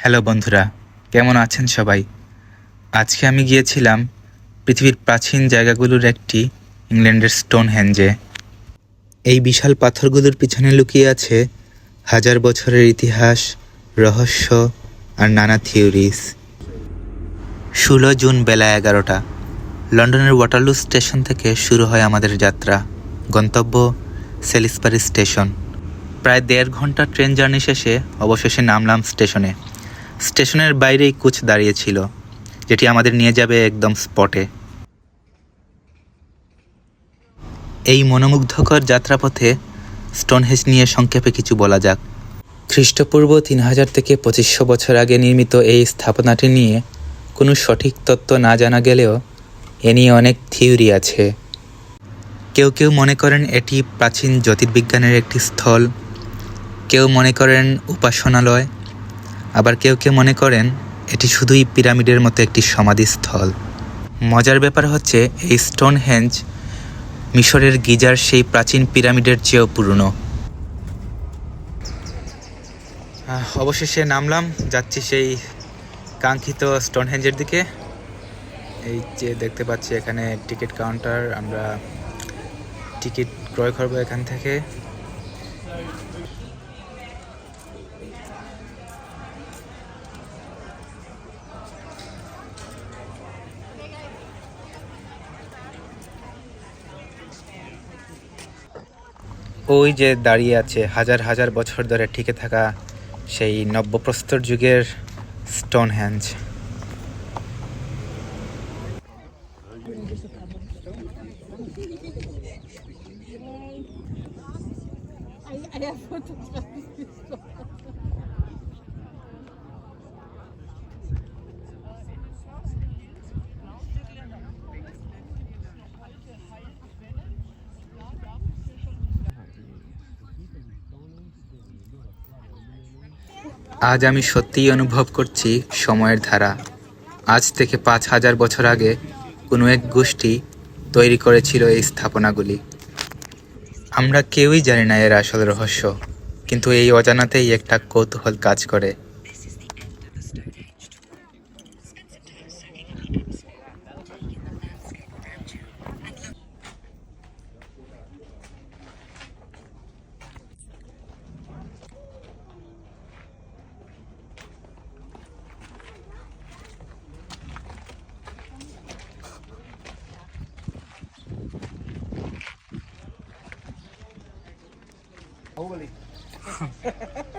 Hello বন্ধুরা, কেমন আছেন সবাই? আজকে আমি গিয়েছিলাম পৃথিবীর প্রাচীন জায়গাগুলোর একটি ইংল্যান্ডের স্টোন হ্যাঞ্জে এই বিশাল পাথরগুলোর পিছনে লুকিয়ে আছে হাজার বছরের ইতিহাস, রহস্য আর নানা থিওরিস ষোলো জুন বেলা এগারোটা, লন্ডনের ওয়াটারলু স্টেশন থেকে শুরু হয় আমাদের যাত্রা, গন্তব্য সেলিসবারি স্টেশন। প্রায় দেড় ঘণ্টা ট্রেন জার্নি শেষে অবশেষে নামলাম স্টেশনে। স্টেশনের বাইরেই কুচ দাঁড়িয়েছিল যেটি আমাদের নিয়ে যাবে একদম স্পটে। এই মনোমুগ্ধকর যাত্রাপথে স্টোনহেজ নিয়ে সংক্ষেপে কিছু বলা যাক। খ্রিস্টপূর্ব তিন হাজার থেকে পঁচিশশো বছর আগে নির্মিত এই স্থাপনাটি নিয়ে কোনো সঠিক তত্ত্ব না জানা গেলেও এ নিয়ে অনেক থিওরি আছে। কেউ কেউ মনে করেন এটি প্রাচীন জ্যোতির্বিজ্ঞানের একটি স্থল, কেউ মনে করেন উপাসনালয় আবার কেউ কেউ মনে করেন এটি শুধুই পিরামিডের মতো একটি সমাধিস্থল। মজার ব্যাপার হচ্ছে, এই স্টোন হ্যাঞ্জ মিশরের গিজার সেই প্রাচীন পিরামিডের চেয়েও পুরনো। অবশেষে নামলাম, যাচ্ছি সেই কাঙ্ক্ষিত স্টোন হ্যাঞ্জের দিকে। এই যে দেখতে পাচ্ছি এখানে টিকিট কাউন্টার, আমরা টিকিট ক্রয় করব এখান থেকে। ওই যে দাঁড়িয়ে আছে হাজার হাজার বছর ধরে টিকে থাকা সেই নব্যপ্রস্তর যুগের Stonehenge I, have photos. আজ আমি সত্যিই অনুভব করছি সময়ের ধারা। আজ থেকে পাঁচ হাজার বছর আগে কোনো এক গোষ্ঠী তৈরি করেছিল এই স্থাপনাগুলি। আমরা কেউই জানি না এর আসল রহস্য, কিন্তু এই অজানাতেই একটা কৌতূহল কাজ করে। 好嘅你。